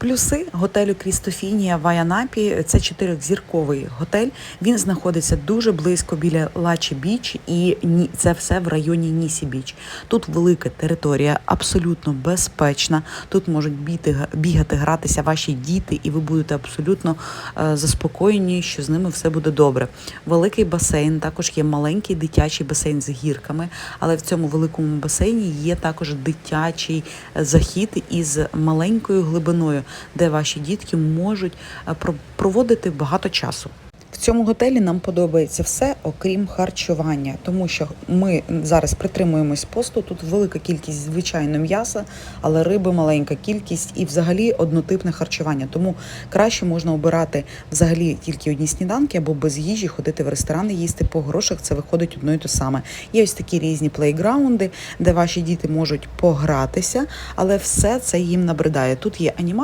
Плюси готелю Крістофінія в Айанапі це чотирьохзірковий готель. Він знаходиться дуже близько біля Лачі Біч, і це все в районі Нісі Біч. Тут велика територія, абсолютно безпечна. Тут можуть біти, бігати, гратися ваші діти, і ви будете абсолютно е, заспокоєні, що з ними все буде добре. Великий басейн, також є маленький дитячий басейн з гірками, але в цьому великому басейні є також дитячий е, захід із маленькою глибиною, де ваші дітки можуть е, проводити багато часу. В цьому готелі нам подобається все, окрім харчування, тому що ми зараз притримуємось посту. Тут велика кількість звичайно м'яса, але риби маленька кількість і взагалі однотипне харчування. Тому краще можна обирати взагалі тільки одні сніданки або без їжі, ходити в ресторани, їсти по грошах. Це виходить одно і те саме. Є ось такі різні плейграунди, де ваші діти можуть погратися, але все це їм набридає. Тут є аніматор.